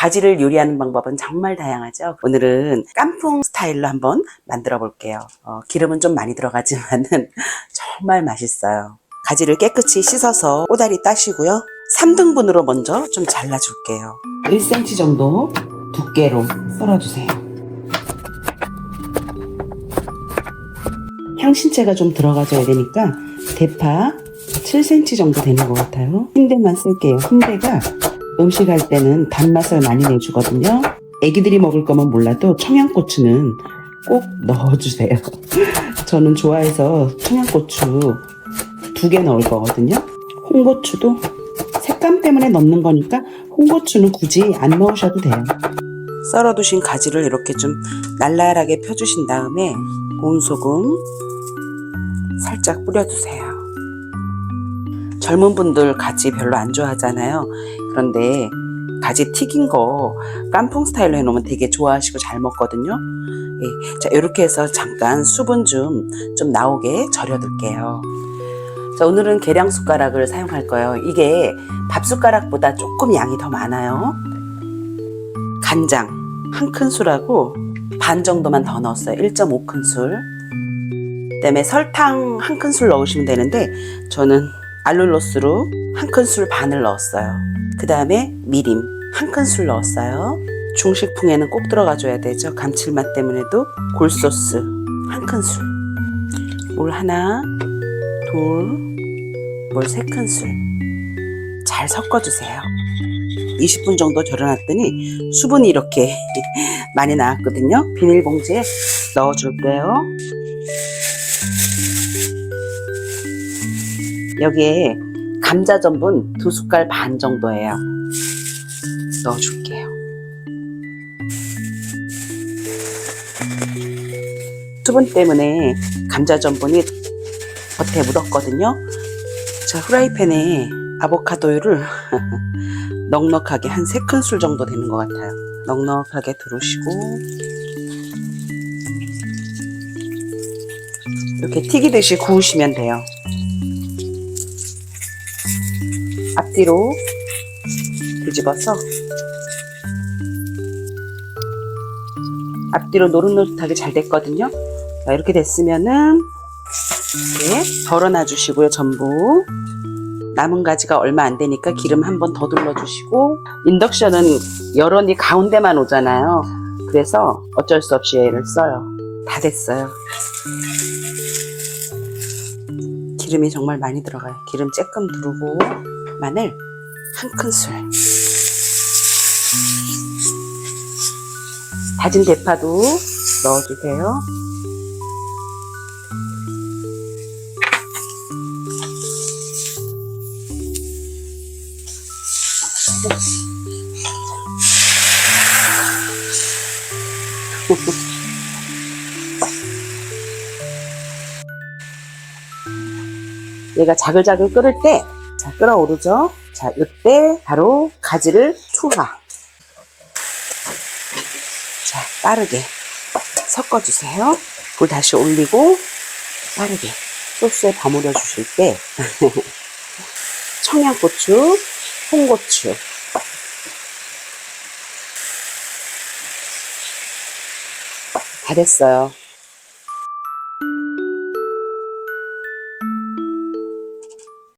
가지를 요리하는 방법은 정말 다양하죠. 오늘은 깐풍 스타일로 한번 만들어 볼게요. 어, 기름은 좀 많이 들어가지만은 정말 맛있어요. 가지를 깨끗이 씻어서 꼬다리 따시고요. 3등분으로 먼저 좀 잘라줄게요. 1cm 정도 두께로 썰어주세요. 향신채가 좀 들어가줘야 되니까 대파 7cm 정도 되는 것 같아요. 흰대만 쓸게요. 흰대가 음식 할 때는 단맛을 많이 내주거든요. 애기들이 먹을 거면 몰라도 청양고추는 꼭 넣어주세요. 저는 좋아해서 청양고추 두 개 넣을 거거든요. 홍고추도 색감 때문에 넣는 거니까 홍고추는 굳이 안 넣으셔도 돼요. 썰어두신 가지를 이렇게 좀 날라하게 펴주신 다음에 고운 소금 살짝 뿌려주세요. 젊은 분들 가지 별로 안 좋아하잖아요. 그런데 가지 튀긴 거 깐풍 스타일로 해놓으면 되게 좋아하시고 잘 먹거든요. 예, 자 이렇게 해서 잠깐 수분 좀 좀 나오게 절여둘게요. 자 오늘은 계량 숟가락을 사용할 거예요. 이게 밥 숟가락보다 조금 양이 더 많아요. 간장 한 큰술하고 반 정도만 더 넣었어요. 1.5큰술. 그다음에 설탕 한 큰술 넣으시면 되는데 저는 알룰로스로 한 큰술 반을 넣었어요. 그 다음에 미림 한 큰술 넣었어요. 중식풍에는 꼭 들어가줘야 되죠. 감칠맛 때문에도 골소스 한 큰술, 물 하나, 둘, 물세 큰술 잘 섞어주세요. 20분 정도 절여놨더니 수분이 이렇게 많이 나왔거든요. 비닐봉지에 넣어줄게요. 여기에 감자 전분 두 숟갈 반 정도예요. 넣어줄게요. 수분 때문에 감자 전분이 겉에 묻었거든요. 자, 후라이팬에 아보카도를 넉넉하게 한세 큰술 정도 되는 것 같아요. 넉넉하게 두르시고 이렇게 튀기듯이 구우시면 돼요. 앞뒤로 뒤집어서 앞뒤로 노릇노릇하게 잘 됐거든요. 자, 이렇게 됐으면은 이렇게 덜어놔 주시고요. 전부 남은 가지가 얼마 안 되니까 기름 한 번 더 둘러주시고 인덕션은 여론이 가운데만 오잖아요. 그래서 어쩔 수 없이 얘를 써요. 다 됐어요. 기름이 정말 많이 들어가요. 기름 쬐끔 두르고 마늘 한 큰술 다진 대파도 넣어주세요. 얘가 자글자글 끓을 때, 자, 끓어오르죠? 자, 이때 바로 가지를 투하. 자, 빠르게 섞어주세요. 불 다시 올리고, 빠르게 소스에 버무려 주실 때, 청양고추, 홍고추, 다 됐어요.